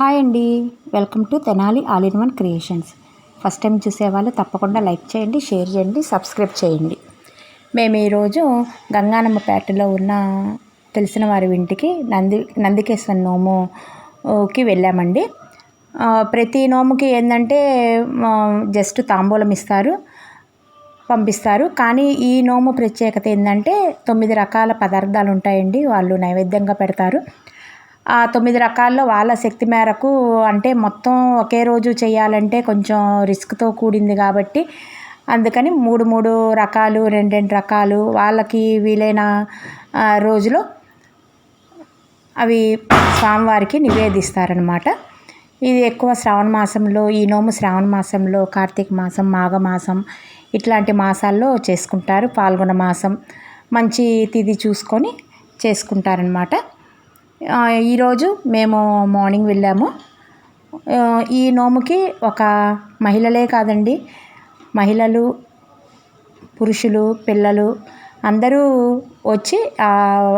Hi అండి. Welcome to Tenali all in one creations. First time చూసేవాళ్ళు తప్పకుండా like చేయండి షేర్ చేయండి సబ్స్క్రైబ్ చేయండి. మేము ఈరోజు గంగానమ్మపేటలో ఉన్న తెలిసిన వారి ఇంటికి నంది నందికేశ్వర నోముకి వెళ్ళామండి. ప్రతి నోముకి ఏంటంటే జస్ట్ తాంబూలం ఇస్తారు పంపిస్తారు. కానీ ఈ నోము ప్రత్యేకత ఏంటంటే తొమ్మిది రకాల పదార్థాలు ఉంటాయండి వాళ్ళు నైవేద్యంగా పెడతారు. ఆ తొమ్మిది రకాల్లో వాళ్ళ శక్తి మేరకు అంటే మొత్తం ఒకే రోజు చేయాలంటే కొంచెం రిస్క్తో కూడింది కాబట్టి అందుకని మూడు మూడు రకాలు రెండు రెండు రకాలు వాళ్ళకి వీలైన రోజులో అవి స్వామివారికి నివేదిస్తారనమాట ఇది ఎక్కువ శ్రావణ మాసంలో ఈ నోము శ్రావణ మాసంలో కార్తీక మాసం మాఘమాసం ఇట్లాంటి మాసాల్లో చేసుకుంటారు. పాల్గొన మాసం మంచి తిథి చూసుకొని చేసుకుంటారనమాట ఈరోజు మేము మార్నింగ్ వెళ్ళాము. ఈ నోముకి ఒక మహిళలే కాదండి మహిళలు పురుషులు పిల్లలు అందరూ వచ్చి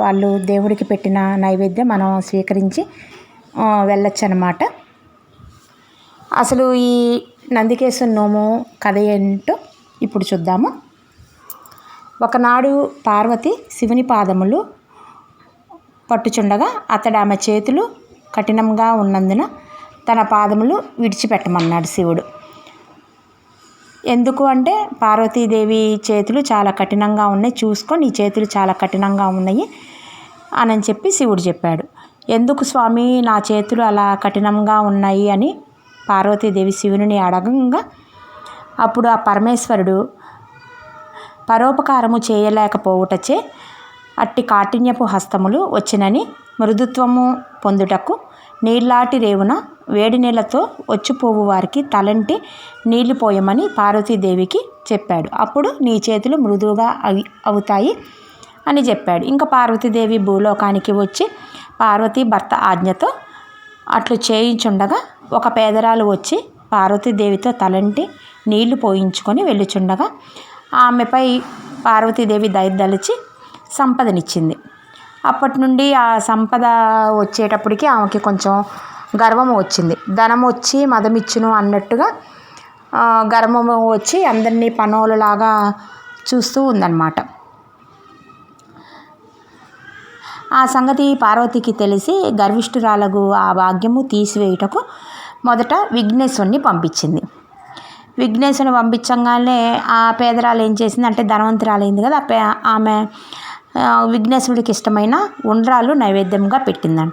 వాళ్ళు దేవుడికి పెట్టిన నైవేద్యం మనం స్వీకరించి వెళ్ళొచ్చు అనమాట అసలు ఈ నందికేశ్వర నోము కథ ఏంటో ఇప్పుడు చూద్దాము. ఒకనాడు పార్వతి శివుని పాదములు పట్టుచుండగా అతడు ఆమె చేతులు కఠినంగా ఉన్నందున తన పాదములు విడిచిపెట్టమన్నాడు శివుడు. ఎందుకు అంటే పార్వతీదేవి చేతులు చాలా కఠినంగా ఉన్నాయి చూసుకో నీ చేతులు చాలా కఠినంగా ఉన్నాయి అని చెప్పి శివుడు చెప్పాడు. ఎందుకు స్వామి నా చేతులు అలా కఠినంగా ఉన్నాయి అని పార్వతీదేవి శివుని అడగంగా అప్పుడు ఆ పరమేశ్వరుడు పరోపకారము చేయలేకపోవుటచే అట్టి కాఠిన్యపు హస్తములు వచ్చినని మృదుత్వము పొందుటకు నీళ్ళాటి రేవున వేడి నీళ్ళతో వచ్చిపోవు వారికి తలంటి నీళ్ళు పోయమని పార్వతీదేవికి చెప్పాడు. అప్పుడు నీ చేతులు మృదువుగా అవి అవుతాయి అని చెప్పాడు. ఇంకా పార్వతీదేవి భూలోకానికి వచ్చి పార్వతీ భర్త ఆజ్ఞతో అట్లు చేయించుండగా ఒక పేదరాలు వచ్చి పార్వతీదేవితో తలంటి నీళ్ళు పోయించుకొని వెళ్ళుచుండగా ఆమెపై పార్వతీదేవి దయదలిచి సంపదనిచ్చింది. అప్పటి నుండి ఆ సంపద వచ్చేటప్పటికి ఆమెకి కొంచెం గర్వం వచ్చింది. ధనం వచ్చి మదమిచ్చును అన్నట్టుగా గర్వము వచ్చి అందరినీ పనోళ్ళలాగా చూస్తూ ఉందన్నమాట. ఆ సంగతి పార్వతికి తెలిసి గర్విష్ఠురాలకు ఆ భాగ్యము తీసివేయుటకు మొదట విఘ్నేశ్వరుని పంపించింది. విఘ్నేశ్వరుని పంపించగానే ఆ పేదరాలు ఏం చేసింది అంటే ధనవంతురాలైంది కదా పే ఆమె విఘ్నేశ్వరుడికి ఇష్టమైన ఉండ్రాలు నైవేద్యంగా పెట్టిందంట.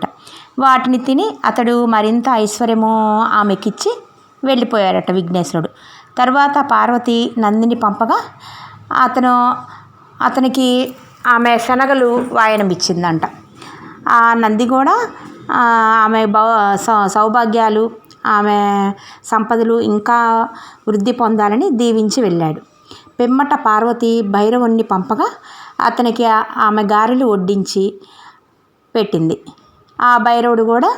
వాటిని తిని అతడు మరింత ఐశ్వర్యము ఆమెకిచ్చి వెళ్ళిపోయాడట విఘ్నేశ్వరుడు. తర్వాత పార్వతి నందిని పంపగా అతను అతనికి ఆమె శనగలు వాయనమిచ్చిందంట. ఆ నంది కూడా ఆమె భౌ సౌ- సౌభాగ్యాలు ఆమె సంపదలు ఇంకా వృద్ధి పొందాలని దీవించి వెళ్ళాడు. పిమ్మట పార్వతి భైరవుణ్ణి పంపగా అతనికి ఆమె గారెలు వడ్డించి పెట్టింది. ఆ భైరవుడు కూడా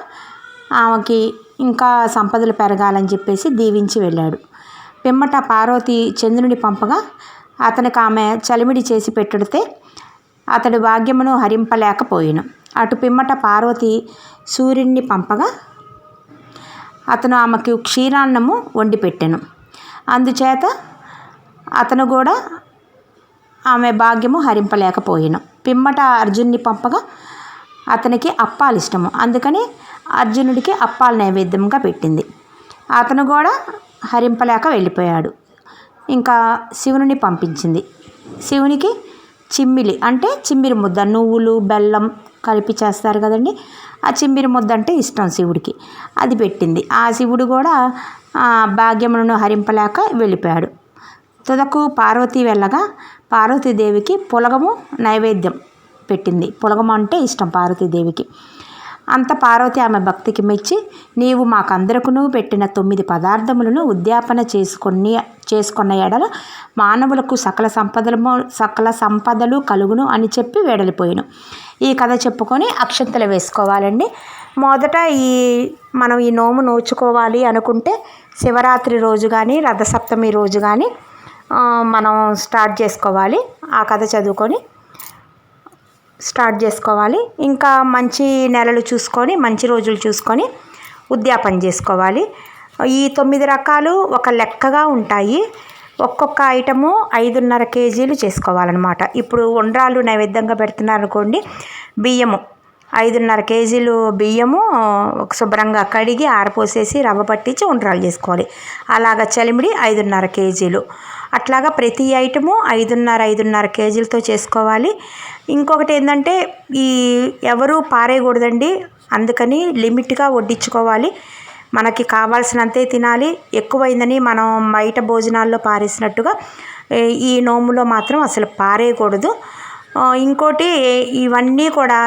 ఆమెకి ఇంకా సంపదలు పెరగాలని చెప్పేసి దీవించి వెళ్ళాడు. పిమ్మట పార్వతి చంద్రుని పంపగా అతనికి ఆమె చలిమిడి చేసి పెట్టుడితే అతడు భాగ్యమును హరింపలేకపోయాను. అటు పిమ్మట పార్వతి సూర్యుడిని పంపగా అతను ఆమెకు క్షీరాన్నము వండి పెట్టాను అందుచేత అతను కూడా ఆమె భాగ్యము హరింపలేకపోయాను. పిమ్మట అర్జున్ని పంపగా అతనికి అప్పాలు ఇష్టము. అందుకని అర్జునుడికి అప్పాలు నైవేద్యంగా పెట్టింది. అతను కూడా హరింపలేక వెళ్ళిపోయాడు. ఇంకా శివుని పంపించింది. శివునికి చిమ్మిలి అంటే చిమ్మిరి ముద్ద. నువ్వులు బెల్లం కలిపి చేస్తారు కదండి. ఆ చిమ్మిరి ముద్ద అంటే ఇష్టం శివుడికి. అది పెట్టింది. ఆ శివుడు కూడా భాగ్యములను హరింపలేక వెళ్ళిపోయాడు. తుదకు పార్వతి వెళ్ళగా పార్వతీదేవికి పులగము నైవేద్యం పెట్టింది. పులగం అంటే ఇష్టం పార్వతీదేవికి. అంత పార్వతి ఆమె భక్తికి మెచ్చి నీవు మాకందరకును పెట్టిన తొమ్మిది పదార్థములను ఉద్యాపన చేసుకొని చేసుకున్న ఎడల మానవులకు సకల సంపదలు సకల సంపదలు కలుగును అని చెప్పి వేడలిపోయాను. ఈ కథ చెప్పుకొని అక్షంతలు వేసుకోవాలండి. మొదట ఈ మనం ఈ నోము నోచుకోవాలి అనుకుంటే శివరాత్రి రోజు కానీ రథసప్తమి రోజు కానీ మనం స్టార్ట్ చేసుకోవాలి. ఆ కథ చదువుకొని స్టార్ట్ చేసుకోవాలి. ఇంకా మంచి నెలలు చూసుకొని మంచి రోజులు చూసుకొని ఉద్యాపన చేసుకోవాలి. ఈ తొమ్మిది రకాలు ఒక లెక్కగా ఉంటాయి. ఒక్కొక్క ఐటము ఐదున్నర కేజీలు చేసుకోవాలన్నమాట. ఇప్పుడు ఉండ్రాలు నైవేద్యంగా పెడుతున్నారు అనుకోండి బియ్యము ఐదున్నర కేజీలు బియ్యము శుభ్రంగా కడిగి ఆరపోసేసి రవ్వ పట్టించి ఉండ్రాలు చేసుకోవాలి. అలాగ చలిమిడి ఐదున్నర కేజీలు. అట్లాగా ప్రతి ఐటము ఐదున్నర ఐదున్నర కేజీలతో చేసుకోవాలి. ఇంకొకటి ఏంటంటే ఈ ఎవరు పారేయకూడదండి. అందుకని లిమిట్గా వడ్డించుకోవాలి. మనకి కావాల్సినంతే తినాలి. ఎక్కువైందని మనం బయట భోజనాల్లో పారేసినట్టుగా ఈ నోములో మాత్రం అసలు పారేయకూడదు. ఇంకోటి ఇవన్నీ కూడా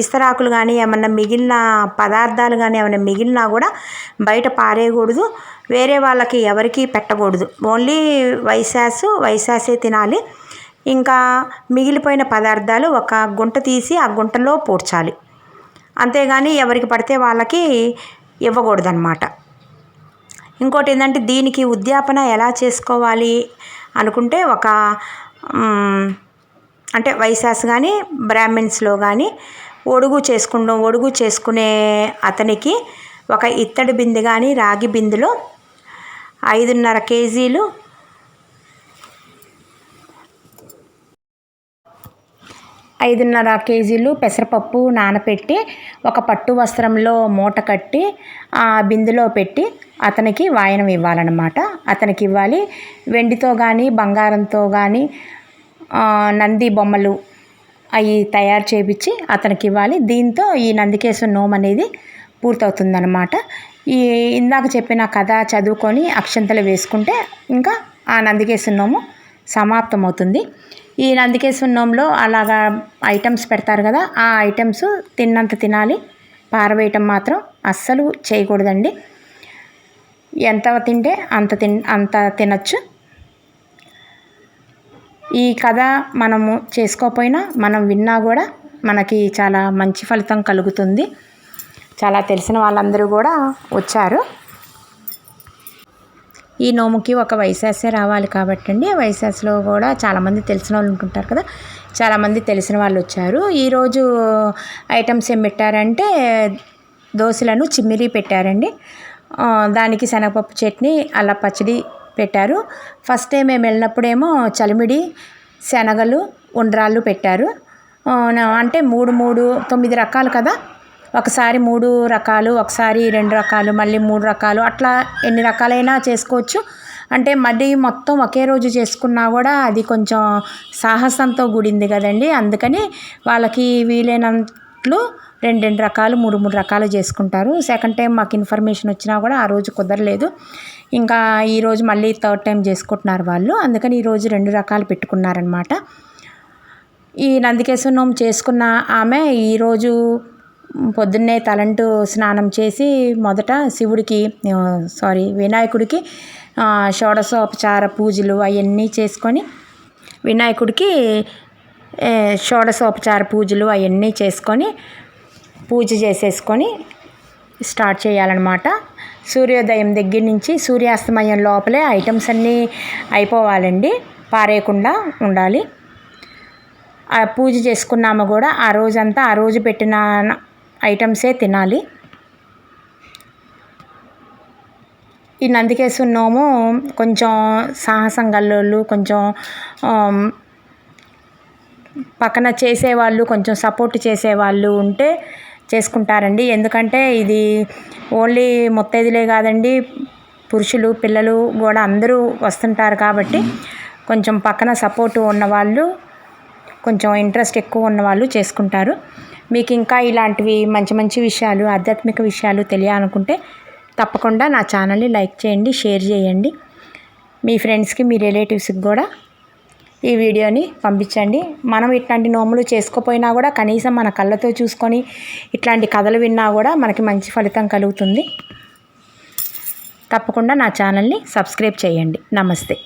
ఇస్తరాకులు కానీ ఏమన్నా మిగిలిన పదార్థాలు కానీ ఏమైనా మిగిలినా కూడా బయట పారేయకూడదు. వేరే వాళ్ళకి ఎవరికి పెట్టకూడదు. ఓన్లీ వైశాసు వైశాసే తినాలి. ఇంకా మిగిలిపోయిన పదార్థాలు ఒక గుంట తీసి ఆ గుంటలో పూడ్చాలి. అంతేగాని ఎవరికి పడితే వాళ్ళకి ఇవ్వకూడదన్నమాట. ఇంకోటి ఏంటంటే దీనికి ఉద్యాపన ఎలా చేసుకోవాలి అనుకుంటే ఒక అంటే వైశాస్ కానీ బ్రాహ్మిన్స్లో కానీ ఒడుగు చేసుకుంటాం ఒడుగు చేసుకునే అతనికి ఒక ఇత్తడి బిందె కానీ రాగి బిందెలో ఐదున్నర కేజీలు ఐదున్నర కేజీలు పెసరపప్పు నానపెట్టి ఒక పట్టు వస్త్రంలో మూట కట్టి ఆ బిందులో పెట్టి అతనికి వాయనం ఇవ్వాలన్నమాట. అతనికి ఇవ్వాలి. వెండితో కానీ బంగారంతో కానీ నంది బొమ్మలు అవి తయారు చేపించి అతనికి ఇవ్వాలి. దీంతో ఈ నందికేశ్వర నోమ్ అనేది పూర్తవుతుందన్నమాట. ఈ ఇందాక చెప్పిన కథ చదువుకొని అక్షంతలు వేసుకుంటే ఇంకా ఆ నందికేశ్వర నోము సమాప్తమవుతుంది. ఈ నందికేశ్వర నోములో అలాగా ఐటమ్స్ పెడతారు కదా ఆ ఐటమ్స్ తిన్నంత తినాలి. పారవేయటం మాత్రం అస్సలు చేయకూడదండి. ఎంత తింటే అంత తిన్ అంత తినచ్చు. ఈ కథ మనము చేసుకోకపోయినా మనం విన్నా కూడా మనకి చాలా మంచి ఫలితం కలుగుతుంది. చాలా తెలిసిన వాళ్ళందరూ కూడా వచ్చారు. ఈ నోముకి ఒక వైశాసే రావాలి కాబట్టి అండి వైశాస్లో కూడా చాలామంది తెలిసిన వాళ్ళు ఉంటుంటారు కదా. చాలామంది తెలిసిన వాళ్ళు వచ్చారు. ఈరోజు ఐటమ్స్ ఏం పెట్టారంటే దోశలను చిమ్మిరి పెట్టారండి. దానికి శనగపప్పు చట్నీ అల్ల పచ్చడి పెట్టారు. ఫస్ట్ టైం మేము వెళ్ళినప్పుడేమో చలిమిడి శనగలు ఉండ్రాళ్ళు పెట్టారు. అంటే మూడు మూడు తొమ్మిది రకాలు కదా. ఒకసారి మూడు రకాలు ఒకసారి రెండు రకాలు మళ్ళీ మూడు రకాలు అట్లా ఎన్ని రకాలైనా చేసుకోవచ్చు. అంటే మళ్ళీ మొత్తం ఒకే రోజు చేసుకున్నా కూడా అది కొంచెం సాహసంతో కూడింది కదండి. అందుకని వాళ్ళకి వీలైనట్లు రెండు రెండు రకాలు మూడు మూడు రకాలు చేసుకుంటారు. సెకండ్ టైం మాకు ఇన్ఫర్మేషన్ వచ్చినా కూడా ఆ రోజు కుదరలేదు. ఇంకా ఈరోజు మళ్ళీ థర్డ్ టైం చేసుకుంటున్నారు వాళ్ళు. అందుకని ఈరోజు రెండు రకాలు పెట్టుకున్నారనమాట ఈ నందికేశ్వరం చేసుకున్న ఆమె ఈరోజు పొద్దున్నే తలంటు స్నానం చేసి మొదట శివుడికి సారీ వినాయకుడికి షోడశోపచార పూజలు అవన్నీ చేసుకొని వినాయకుడికి షోడశోపచార పూజలు అవన్నీ చేసుకొని పూజ చేసేసుకొని స్టార్ట్ చేయాలన్నమాట. సూర్యోదయం దగ్గర నుంచి సూర్యాస్తమయం లోపలే ఐటమ్స్ అన్నీ అయిపోవాలండి. పారేయకుండా ఉండాలి. పూజ చేసుకున్నాము కూడా ఆ రోజంతా ఆ రోజు పెట్టిన ఐటమ్సే తినాలి. ఈ నందికేశ్వర నోము కొంచెం సాహసం గల్లోళ్ళు కొంచెం పక్కన చేసేవాళ్ళు కొంచెం సపోర్ట్ చేసేవాళ్ళు ఉంటే చేసుకుంటారండి. ఎందుకంటే ఇది ఓన్లీ ముత్తైదులే కాదండి. పురుషులు పిల్లలు కూడా అందరూ వస్తుంటారు కాబట్టి కొంచెం పక్కన సపోర్ట్ ఉన్నవాళ్ళు కొంచెం ఇంట్రెస్ట్ ఎక్కువ ఉన్నవాళ్ళు చేసుకుంటారు. మీకు ఇంకా ఇలాంటివి మంచి మంచి విషయాలు ఆధ్యాత్మిక విషయాలు తెలియాలనుకుంటే తప్పకుండా నా ఛానల్ని లైక్ చేయండి షేర్ చేయండి. మీ ఫ్రెండ్స్కి మీ రిలేటివ్స్కి కూడా ఈ వీడియోని పంపించండి. మనం ఇట్లాంటి నోములు చేసుకోపోయినా కూడా కనీసం మన కళ్ళతో చూసుకొని ఇట్లాంటి కథలు విన్నా కూడా మనకి మంచి ఫలితం కలుగుతుంది. తప్పకుండా నా ఛానల్ని సబ్స్క్రైబ్ చేయండి. నమస్తే.